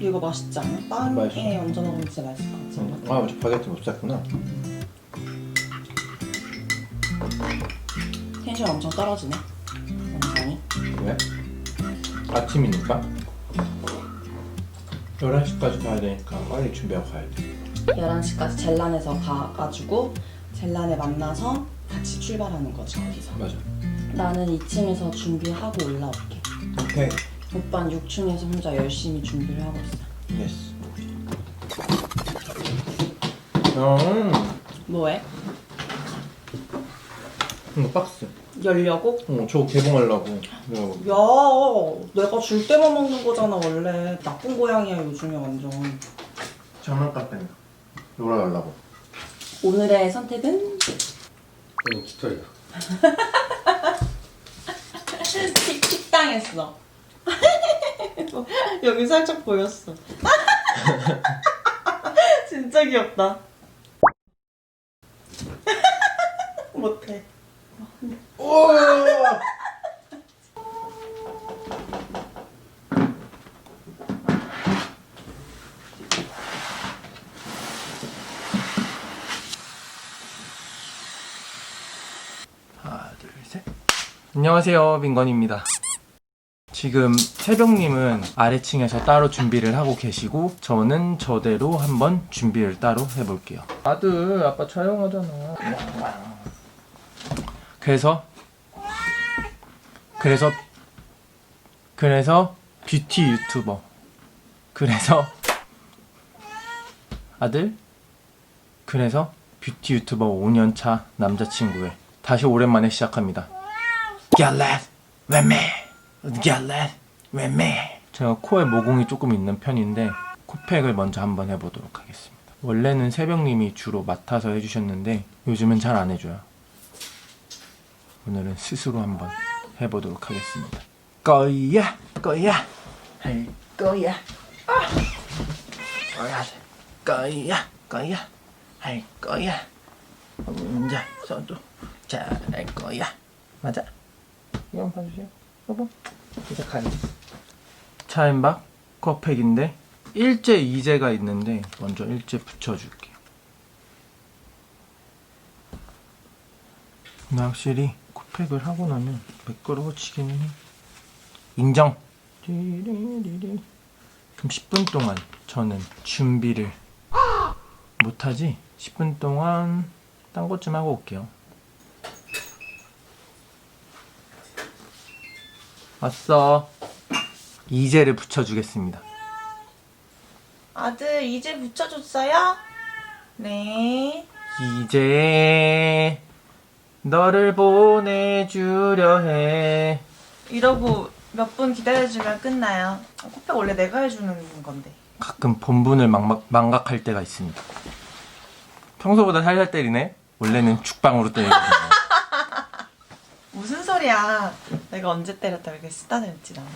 이거 맛있지 않아? 빵에 맛있어. 얹어 먹으면 진짜 맛있을 것 같지 않아? 아, 바게트 못 샀구나. 텐션 엄청 떨어지네 영상이 왜? 아침이니까? 11시까지 가야 되니까 빨리 준비하고 가야 돼. 11시까지 젤란에서 가가지고 젤란에 만나서 같이 출발하는 거지 거기서 맞아. 나는 2층에서 준비하고 올라올게 오케이. 오빠는 6층에서 혼자 열심히 준비를 하고 있어 예스. 음, 뭐해? 이거 박스. 열려고? 어, 저거 개봉하려고. 이거 야 내가 줄 때만 먹는 거잖아 원래 나쁜 고양이야 요즘에 완전 장난감 때문에. 놀아달라고. 오늘의 선택은 이거 깃털이야. 틱, 틱 당했어 여기 살짝 보였어 진짜 귀엽다 못해 오! 안녕하세요, 민건입니다. 지금 새벽님은 아래층에서 따로 준비를 하고 계시고 저는 저대로 한번 준비를 따로 해볼게요. 아들, 아빠 촬영하잖아. 그래서? 그래서? 그래서 뷰티 유튜버. 그래서? 아들? 그래서 뷰티 유튜버 5년차 남자친구의 다시 오랜만에 시작합니다. 갤렛 왜매 갤 렛 왜매 제가 코에 모공이 조금 있는 편인데 코팩을 먼저 한번 해보도록 하겠습니다 원래는 새벽님이 주로 맡아서 해주셨는데 요즘은 잘 안 해줘요 오늘은 스스로 한번 해보도록 하겠습니다. 거야, 거야, 할 거야, 아, 거야, 거야, 거야, 할 거야. 혼자서도 잘할 거야. 맞아. 이거 봐주세요. 여보, 이제 가야지. 차앤박 컵팩인데 일제 이제가 있는데 먼저 일제 붙여줄게요. 근데 확실히 코팩을 하고 나면 매끄러워지기는 해. 인정. 그럼 10분 동안 저는 준비를 못하지? 10분 동안 딴 것 좀 하고 올게요. 왔어. 이제를 붙여주겠습니다. 아들 이제 붙여줬어요? 네 이제 너를 보내주려 해. 이러고 몇 분 기다려주면 끝나요 코팩 원래 내가 해주는 건데 가끔 본분을 망각, 망각할 때가 있습니다. 평소보다 살살 때리네? 원래는 죽방으로 때리거든요. 무슨 소리야 내가 언제 때렸다 이렇게 쓰다듬지 나는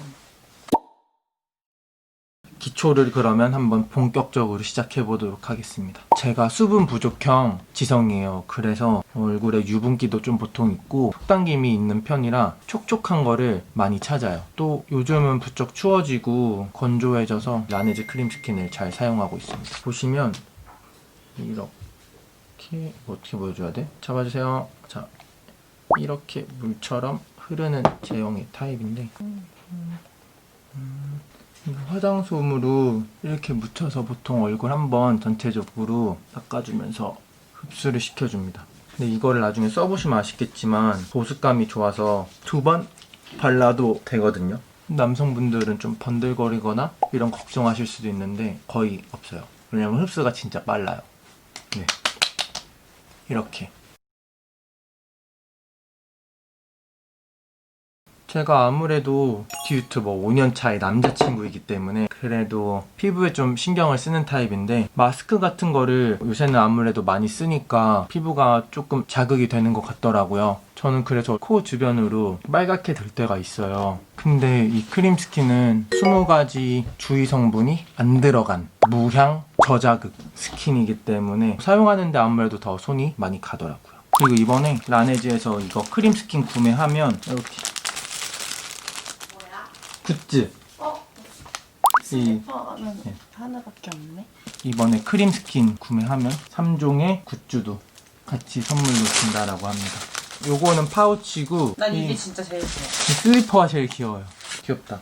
기초를 그러면 한번 본격적으로 시작해 보도록 하겠습니다. 제가 수분 부족형 지성이에요. 그래서 얼굴에 유분기도 좀 보통 있고 속당김이 있는 편이라 촉촉한 거를 많이 찾아요. 또 요즘은 부쩍 추워지고 건조해져서 라네즈 크림 스킨을 잘 사용하고 있습니다. 보시면 이렇게 어떻게 보여줘야 돼? 잡아주세요. 자 이렇게 물처럼 흐르는 제형의 타입인데 화장솜으로 이렇게 묻혀서 보통 얼굴 한번 전체적으로 닦아주면서 흡수를 시켜줍니다. 근데 이거를 나중에 써보시면 아시겠지만 보습감이 좋아서 두 번 발라도 되거든요. 남성분들은 좀 번들거리거나 이런 걱정하실 수도 있는데 거의 없어요. 왜냐면 흡수가 진짜 빨라요. 네. 이렇게. 제가 아무래도 뷰티 유튜버 5년 차의 남자친구이기 때문에 그래도 피부에 좀 신경을 쓰는 타입인데 마스크 같은 거를 요새는 아무래도 많이 쓰니까 피부가 조금 자극이 되는 것 같더라고요. 저는 그래서 코 주변으로 빨갛게 될 때가 있어요. 근데 이 크림 스킨은 20가지 주의 성분이 안 들어간 무향 저자극 스킨이기 때문에 사용하는데 아무래도 더 손이 많이 가더라고요. 그리고 이번에 라네즈에서 이거 크림 스킨 구매하면 이렇게 굿즈 이 슬리퍼는 네. 하나밖에 없네. 이번에 크림 스킨 구매하면 3종의 굿즈도 같이 선물로 준다라고 합니다. 요거는 파우치고 난 이- 이게 진짜 제일 좋아. 이 슬리퍼가 제일 귀여워요. 귀엽다.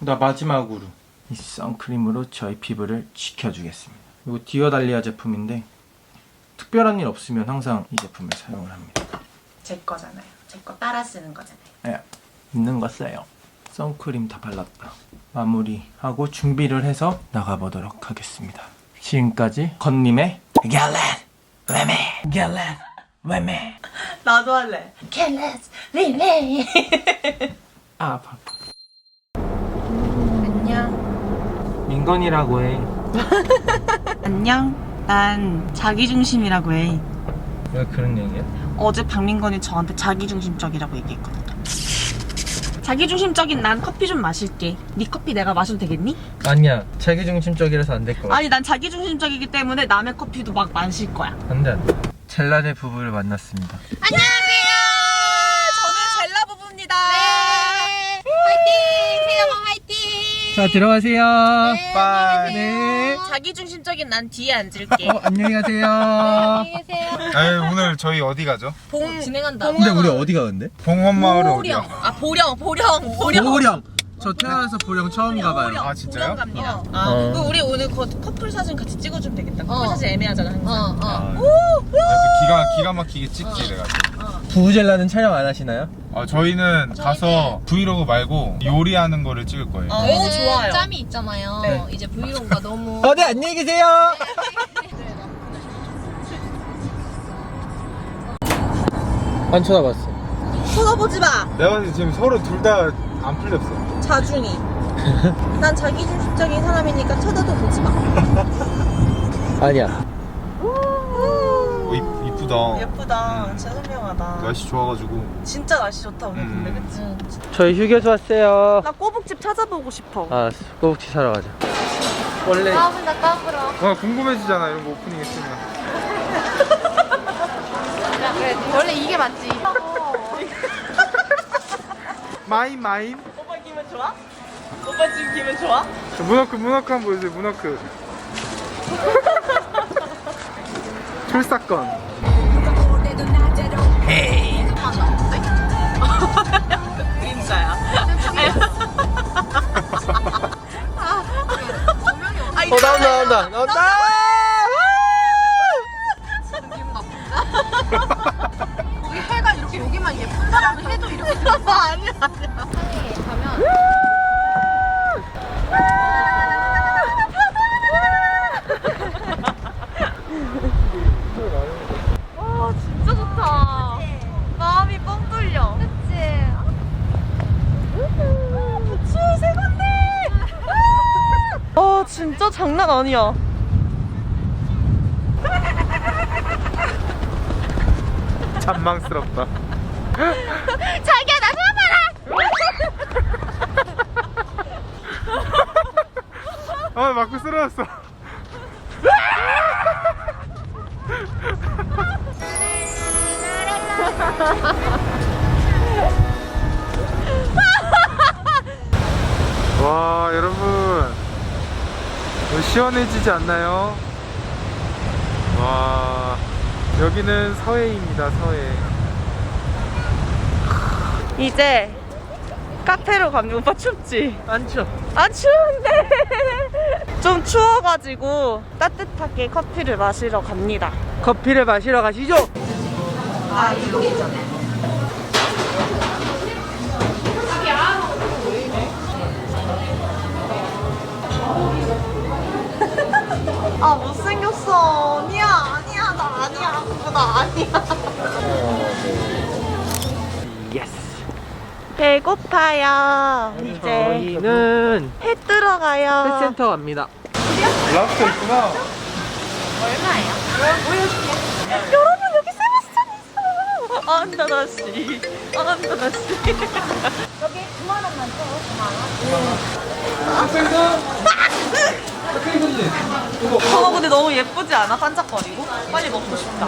나 마지막으로 이 선크림으로 저희 피부를 지켜주겠습니다. 이거 디어달리아 제품인데 특별한 일 없으면 항상 이 제품을 사용을 합니다. 제 거잖아요. 제 거 따라 쓰는 거잖아요. 예, 있는 거 써요. 선크림 다 발랐다. 마무리하고 준비를 해서 나가보도록 하겠습니다. 지금까지 건님의 갤렛 외메 갤렛 외메 나도 할래. 캘레스 릴레이. 아 아파. 안녕. 민건이라고 해. 안녕. 난 자기중심이라고 해. 왜 그런 얘기야? 어제 박민건이 저한테 자기중심적이라고 얘기했거든. 자기중심적인 난 커피 좀 마실게. 네 커피 내가 마셔도 되겠니? 아니야 자기중심적이라서 안될것 같아. 아니 난 자기중심적이기 때문에 남의 커피도 막 마실 거야. 안돼 안돼. 젤라의 부부를 만났습니다. 안녕하세요. 저는 젤라 부부입니다. 화이팅! 세영아 화이팅! 자 들어가세요. 네, 빠이. 네. 계세요. 자기 중심적인 난 뒤에 앉을게. 어 안녕히 가세요. 안녕히 계세요. 아유 오늘 저희 어디 가죠? 봉 진행한다. 근데 우리 어디가 근데? 봉헌마을 보령. 어디요? 아 보령 보령 보령. 보령. 저 태어나서 보령 처음 가봐요. 보령. 아, 진짜요? 보령 갑니다. 어. 아, 어. 그럼 우리 오늘 거, 커플 사진 같이 찍어주면 되겠다. 커플 어. 사진 애매하잖아 항상. 어, 어. 아, 기가 기가 막히게 찍지 그래가지고. 부부젤라는 촬영 안 하시나요? 아, 저희는 가서 브이로그 말고 요리하는 거를 찍을 거예요. 어. 오, 좋아요. 짬이 있잖아요. 네. 이제 브이로그가 너무 어, 네 안녕히 계세요. 안 쳐다봤어. 쳐다보지 마. 내가 봤을 때 지금 서로 둘 다 안 풀렸어. 자중이. 난 자기 중심적인 사람이니까 쳐다도 보지 마. 아니야. 어, 이, 이쁘다. 예쁘다. 진짜 선명하다. 날씨 좋아가지고. 진짜 날씨 좋다 오늘 음. 근데 그치? 저희 휴게소 왔어요. 나 꼬북집 찾아보고 싶어. 아, 꼬북치 사러 가자. 원래 까불다 까불어. 와 궁금해지잖아 이런 거 오프닝 했으면. 야, 그래 원래 이게 맞지. 마인 마인. 오빠 기분 좋아? 오빠 지금 기분 좋아? 문어크 문어크 한번 보여주세요 문어크. 출사건. 그림자야. 어 나온다 나온다 나온다. 우리 해가 이렇게 여기만 예쁜 사람은 해도 이렇게 아니야. 가면 와 진짜 좋다. 마음이 뻥 뚫려. 그치. 부추 새 건데. 아 진짜 장난 아니야. 잔망스럽다. 시원해지지 않나요? 와 여기는 서해입니다 서해 이제 카페로 가면 오빠 춥지? 안 쳐. 아 추운데 좀 추워가지고 따뜻하게 커피를 마시러 갑니다. 커피를 마시러 가시죠. 아 이거 있잖아. 아 못생겼어. 아니야 아니야 나 아니야 그거 나 아니야. 예스. 배고파요. 이제 저희는 해 들어가요. 펫센터 갑니다. 랍스터 있구나 여러분 여기 세바스찬 있어. 안다나 씨. 안다나 씨. 저 거 근데 너무 예쁘지 않아? 반짝거리고? 빨리 먹고 싶다.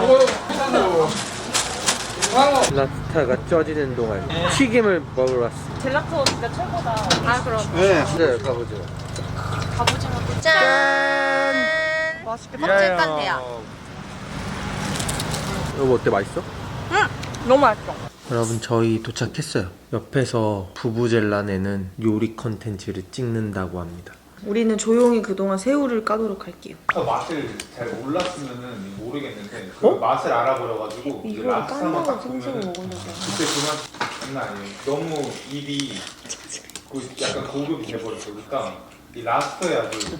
랍스타가 쪄지는 동안 튀김을 먹으러 왔어. 젤라토 진짜 최고다. 아 그럼. 네 네, 가보죠. 갑오징어도 짠. 맛있게 껍질간 대야. 여보 어때 맛있어? 너무 맛있어. 여러분 저희 도착했어요. 옆에서 부부젤라네는 요리 컨텐츠를 찍는다고 합니다. 우리는 조용히 그동안 새우를 까도록 할게요. 그 맛을 잘 몰랐으면은 모르겠는데 그 맛을 알아버려가지고 이제 이거 랍스타만 깐다고 보면은 먹으려고. 그때 그맛 장난 아니에요. 너무 입이 그 약간 고급이 돼버렸으니까 이 랍스터에 아주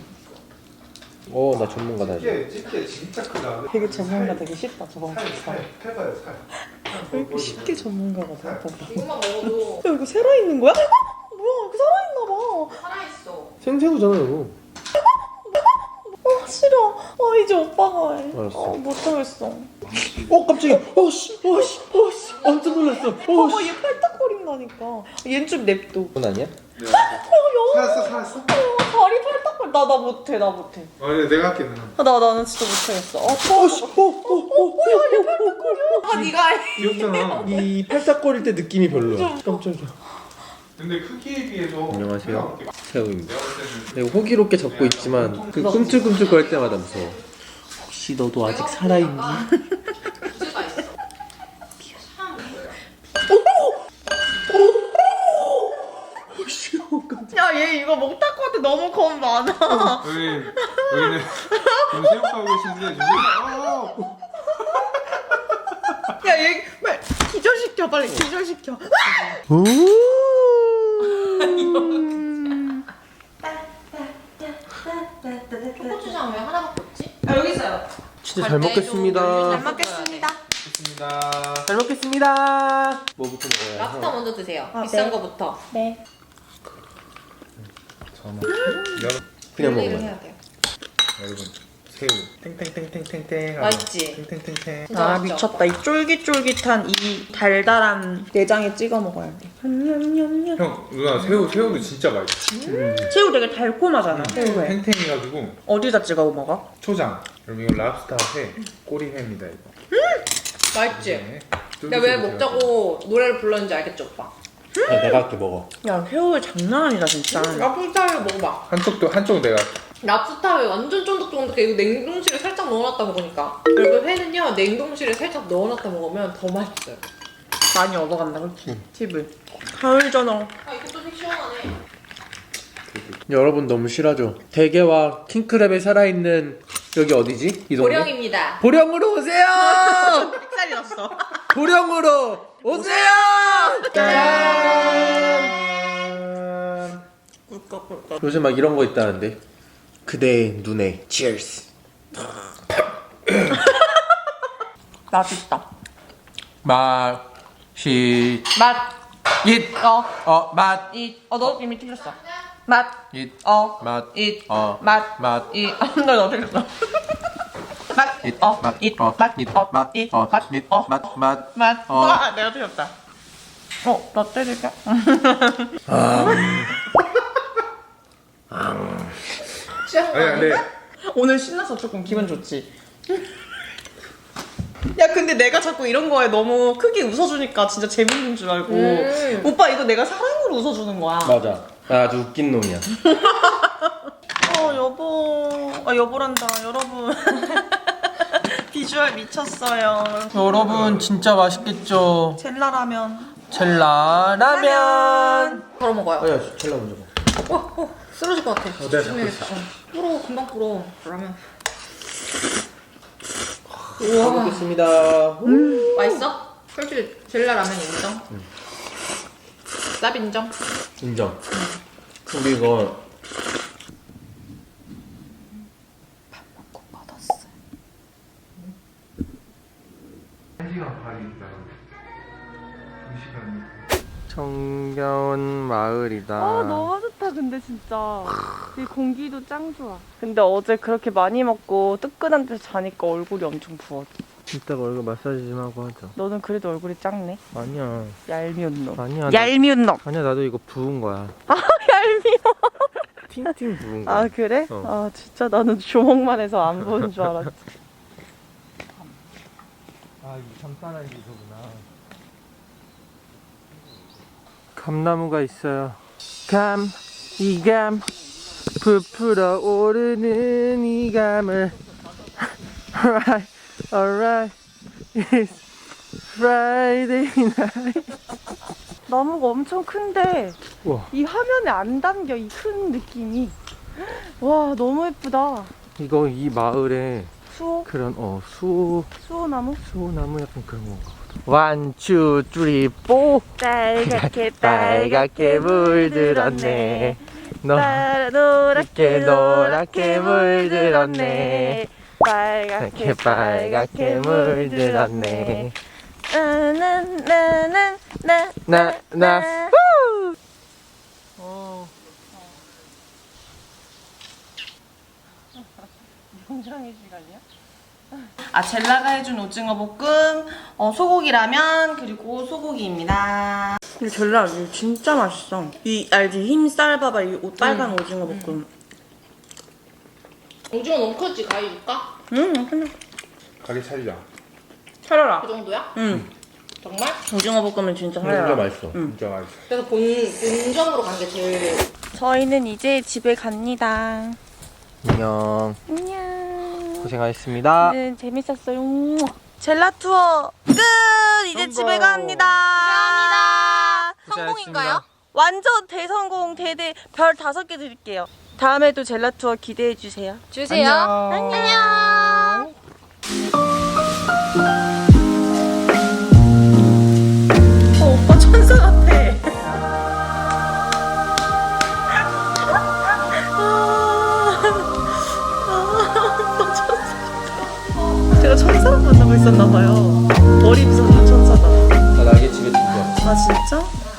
오, 나 전문가다. 집게 집게 진짜 크다. 되게 전문가 되게 쉽다 저번 거. 살, 살, 해봐요 살. 왜 이렇게 쉽게 전문가가 돼? 살. 봐봐. 이것만 먹어도 야 이거 살아있는 거야? 뭐야 이거 살아있나 봐. 살아있어. 생새우잖아, 여보. 아 싫어. 아 이제 오빠가 해. 알았어. 어, 못하겠어. 어, 깜짝이야. 어씨, 어씨, 어씨. 완전 놀랐어. 봐봐 얘 팔딱거린다니까. 얘는 좀 냅둬. 그건 아니야? 살았어 살았어. 어, 다리 팔딱거리. 나 나 못해 나 못해. 어 근데 내가 할게 누나. 아, 나 나는 진짜 못하겠어. 아 추워. 어씨, 어, 어, 어, 어, 얘 팔딱거려. 아 네가 해. 귀엽잖아. 이 팔딱거릴 때 느낌이 별로야. 깜짝이야. 근데 크기에 비해서 안녕하세요. 새우입니다. 볼 때는 내가 호기롭게 잡고 있지만 그 꿈틀꿈틀 거릴 때마다 무서워. 혹시 너도 아직 살아있니? 있어. 야얘 이거 먹다 코한테 너무 겁 많아. 여기 여기는 지금 새우가고 계시는데 지금 어, 야 얘 빨리 기절시켜 빨리 기절시켜. 초고추장 왜 하나밖에 없지? 아 여기 있어요. 진짜 잘 먹겠습니다. 먹겠습니다. 좋습니다. 잘 먹겠습니다. 뭐부터 먹어야 랍스터 먼저 드세요. 아, 비싼 네. 거부터. 네. 여러분, 그냥 분리를 먹어요. 해야 돼요. 여러분 새우 탱탱탱탱탱탱 맛있지? 탱탱탱탱 진짜 아 맛있죠? 미쳤다. 이 쫄깃쫄깃한 이 달달한 내장에 찍어 먹어야 돼. 냠냠냠. 형 누나 새우 새우도 진짜 맛있어 새우 되게 달콤하잖아. 새우에. 탱탱해가지고 어디다 찍어 먹어? 초장 여러분 이거 랍스타 회 꼬리회입니다 이거 맛있지? 네. 내가 왜 쫄깃쫄깃해가지고. 먹자고 노래를 불렀는지 알겠죠, 오빠? 내가 할게 먹어. 야 새우 장난 아니다 진짜. 랍스타를 먹어봐. 한쪽도 한쪽 내가 랍스타를 완전 쫀득쫀득해. 이거 냉동실에 살짝 넣어놨다 먹으니까. 그리고 회는요, 냉동실에 살짝 넣어놨다 먹으면 더 맛있어요. 많이 얻어간다 그렇지? 팁을. 가을 전어. 아, 이것도 색 시원하네. 여러분 너무 실하죠? 대게와 킹크랩에 살아있는 여기 어디지? 이 동네? 보령입니다. 보령으로 오세요! 삑살이 났어. 보령으로 오세요! 짠! 꿀꺽꿀꺽. 요새 막 이런 거 있다는데 그대의 눈에 Cheers 맛있다. 맛이 맛. 잇! 어. 어, 맛! 이. 어, 너 이미 틀렸어. 맛. 잇! 어. 맛! 이. 어, 맛. 맛! 이. 아, 너 틀렸어. 맛. 잇! 어. 맛! 이. 어, 맛. 잇! 어. 맛! 이. 어, 맛. 잇! 어. 맛! 맛! 맛. 어. 아, 내가 틀렸다. 어, 나 때릴까? 취향 아니 근데? 오늘 신나서 조금 기분 좋지? 야 근데 내가 자꾸 이런 거에 너무 크게 웃어주니까 진짜 재밌는 줄 알고. 음. 오빠 이거 내가 사랑으로 웃어주는 거야. 맞아. 나 아주 웃긴 놈이야. 어 여보. 아 여보란다. 여러분. 비주얼 미쳤어요. 여러분 진짜 맛있겠죠? 젤라라면. 첼라 라면. 바로 먹어요. 아야 첼라 먼저 먹어. 어, 어, 쓰러질 것 같아. 어, 내가 잡고 있어. 불어, 금방 불어. 그러면. 잘 먹겠습니다 맛있어? 솔직히 젤라 라면 인정? 쌉 인정? 인정 우리 이거 한 시간 반이 있다가 두 시간이 정겨운 마을이다 아 너무 좋다 근데 진짜 이 공기도 짱 좋아. 근데 어제 그렇게 많이 먹고 뜨끈한 데서 자니까 얼굴이 엄청 부었어 이따가 얼굴 마사지 좀 하고 하자. 너는 그래도 얼굴이 작네? 아니야. 얄미운 놈. 아니야 나- 얄미운 놈. 아니야 나도 이거 부은 거야. 얄미워. 팅팅 부은 거야. 아 그래? 어. 아 진짜 나는 주먹만 해서 안 보는 줄 알았지. 아 이 잠깐한 기소구나. 감나무가 있어요. 감 이 감 부풀어 오르는 이 감을. Alright, alright. It's Friday night. 나무가 엄청 큰데 우와. 이 화면에 안 담겨 이 큰 느낌이. 와 너무 예쁘다. 이거 이 마을에 수호? 그런 어 수호. 수호나무? 수호나무 약간 그런 건가 One, two, three, four. 빨갛게 빨갛게 물들었네. 빨- 노랗게 노랗게 물들었네. 빨갛게 빨갛게 물들었네. 나나나나나. 나, 나. 공장의 시간이야? 아 젤라가 해준 오징어 볶음, 어, 소고기 라면 그리고 소고기입니다. 이 젤라 이거 진짜 맛있어. 이 알지 흰쌀 봐봐 이 오- 빨간 오징어 볶음. 오징어 너무 크지? 가위 줄까? 음, 그냥 가게 차리자. 차려라. 그 정도야? 음, 정말? 오징어 볶음은 진짜 차려라. 맛있어 진짜 맛있어. 그래서 본, 본점으로 간 게 제일 저희는 이제 집에 갑니다. 안녕 안녕. 고생하셨습니다 네, 재밌었어요. 젤라 투어 끝! 이제 성공. 집에 갑니다. 감사합니다. 성공인가요? 완전 대성공 대대 별 다섯 개 드릴게요. 다음에도 젤라 투어 기대해 주세요. 안녕 안녕. 다쳤나 봐요. 머리 부상 다쳤잖아. 나 날개 집에 둔 거. 아 진짜?